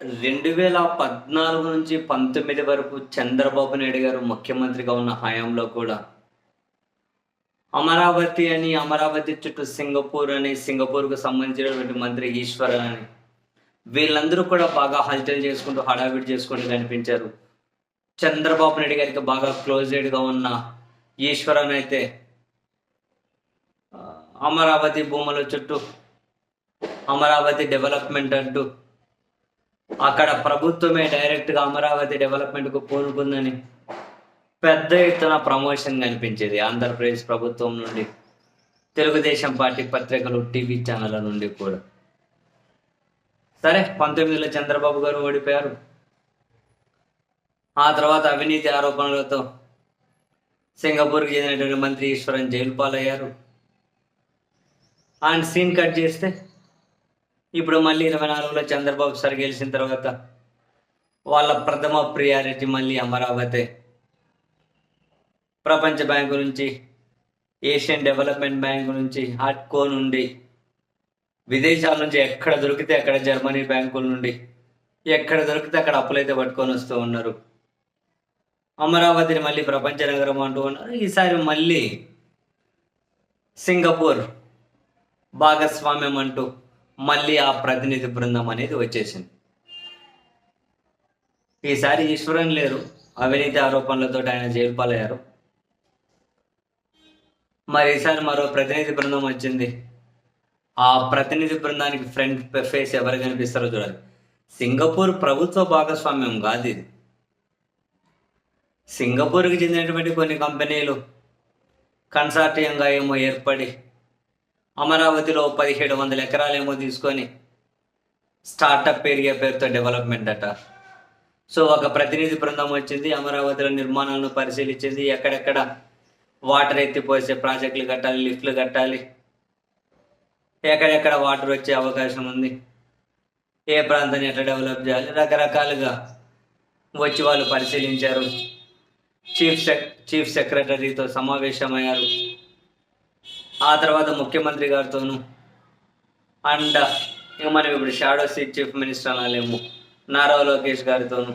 రెండు వేల పద్నాలుగు నుంచి పంతొమ్మిది వరకు చంద్రబాబు నాయుడు గారు ముఖ్యమంత్రిగా ఉన్న హయాంలో కూడా అమరావతి అని అమరావతి చుట్టూ సింగపూర్ అని సింగపూర్కు సంబంధించినటువంటి మంత్రి ఈశ్వరన్ అని వీళ్ళందరూ కూడా బాగా హల్చల్ చేసుకుంటూ హడావిడి చేసుకుంటూ కనిపించారు. చంద్రబాబు నాయుడు గారికి బాగా క్లోజ్డ్గా ఉన్న ఈశ్వరన్ అయితే అమరావతి భూముల చుట్టూ అమరావతి డెవలప్మెంట్ అంటూ అక్కడ ప్రభుత్వమే డైరెక్ట్గా అమరావతి డెవలప్మెంట్కు పూనుకుందని పెద్ద ఎత్తున ప్రమోషన్ కనిపించేది ఆంధ్రప్రదేశ్ ప్రభుత్వం నుండి తెలుగుదేశం పార్టీ పత్రికలు టీవీ ఛానళ్ళ నుండి కూడా. సరే పంతొమ్మిదిలో చంద్రబాబు గారు ఓడిపోయారు. ఆ తర్వాత అవినీతి ఆరోపణలతో సింగపూర్కి చెందినటువంటి మంత్రి ఈశ్వరన్ జైలు పాలయ్యారు. అండ్ సీన్ కట్ చేస్తే ఇప్పుడు మళ్ళీ ఇరవై నాలుగులో చంద్రబాబు సార్ గెలిచిన తర్వాత వాళ్ళ ప్రథమ ప్రియారిటీ మళ్ళీ అమరావతి. ప్రపంచ బ్యాంకు నుంచి ఏషియన్ డెవలప్మెంట్ బ్యాంకు నుంచి హాట్కో నుండి విదేశాల నుంచి ఎక్కడ దొరికితే అక్కడ జర్మనీ బ్యాంకుల నుండి ఎక్కడ దొరికితే అక్కడ అప్పులైతే పట్టుకొని వస్తూ ఉన్నారు. అమరావతిని మళ్ళీ ప్రపంచ నగరం అంటూ ఉన్నారు. ఈసారి మళ్ళీ సింగపూర్ భాగస్వామ్యం అంటూ మళ్ళీ ఆ ప్రతినిధి బృందం అనేది వచ్చేసింది. ఈసారి ఈశ్వరన్ లేరు. అవినీతి ఆరోపణలతో ఆయన జైలు పాలయ్యారు. మరి ఈసారి మరో ప్రతినిధి బృందం వచ్చింది. ఆ ప్రతినిధి బృందానికి ఫ్రంట్ ఫేస్ ఎవరు కనిపిస్తారో చూడాలి. సింగపూర్ ప్రభుత్వ భాగస్వామ్యం కాదు ఇది. సింగపూర్కి చెందినటువంటి కొన్ని కంపెనీలు కన్సార్టియంగా ఏమో ఏర్పడి అమరావతిలో పదిహేడు వందల ఎకరాలేమో తీసుకొని స్టార్టప్ ఏరియా పేరుతో డెవలప్మెంట్ అట. సో ఒక ప్రతినిధి బృందం వచ్చింది అమరావతిలో నిర్మాణాలను పరిశీలించింది ఎక్కడెక్కడ వాటర్ ఎత్తిపోసే ప్రాజెక్టులు కట్టాలి లిఫ్ట్లు కట్టాలి ఎక్కడెక్కడ వాటర్ వచ్చే అవకాశం ఉంది ఏ ప్రాంతాన్ని ఎట్లా డెవలప్ చేయాలి రకరకాలుగా వచ్చి వాళ్ళు పరిశీలించారు. చీఫ్ సెక్ చీఫ్ సెక్రటరీతో సమావేశమయ్యారు. ఆ తర్వాత ముఖ్యమంత్రి గారితోనూ అండ్ ఇక మనం ఇప్పుడు షాడో సీట్ చీఫ్ మినిస్టర్ అనాలేము నారా లోకేష్ గారితోనూ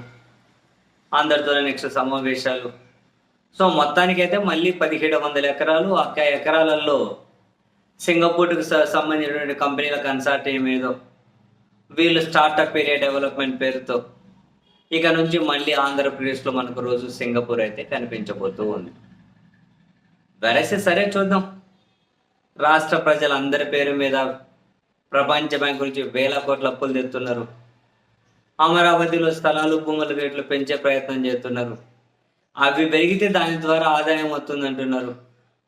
అందరితో నెక్స్ట్ సమావేశాలు. సో మొత్తానికైతే మళ్ళీ పదిహేడు వందల ఎకరాలు అక్క ఎకరాలలో సింగపూర్కి సంబంధించినటువంటి కంపెనీల కన్సార్టియం ఏదో వీళ్ళు స్టార్టప్ ఏరియా డెవలప్మెంట్ పేరుతో ఇక నుంచి మళ్ళీ ఆంధ్రప్రదేశ్లో మనకు రోజు సింగపూర్ అయితే కనిపించబోతూ ఉంది. వెరసే సరే చూద్దాం. రాష్ట్ర ప్రజలందరి పేరు మీద ప్రపంచ బ్యాంకు నుంచి వేల కోట్ల అప్పులు తెస్తున్నారు అమరావతిలో స్థలాలు భూముల రేట్లు పెంచే ప్రయత్నం చేస్తున్నారు. అవి పెరిగితే దాని ద్వారా ఆదాయం వస్తుంది అంటున్నారు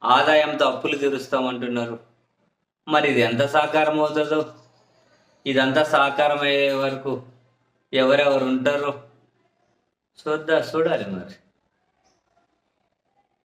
ఆదాయంతో అప్పులు తీరుస్తామంటున్నారు. మరి ఇది ఎంత సాకారం అవుతుందో? ఇదంతా సాకారం అయ్యే వరకు ఎవరెవరు ఉంటారో? చూద్దా చూడాలి మరి.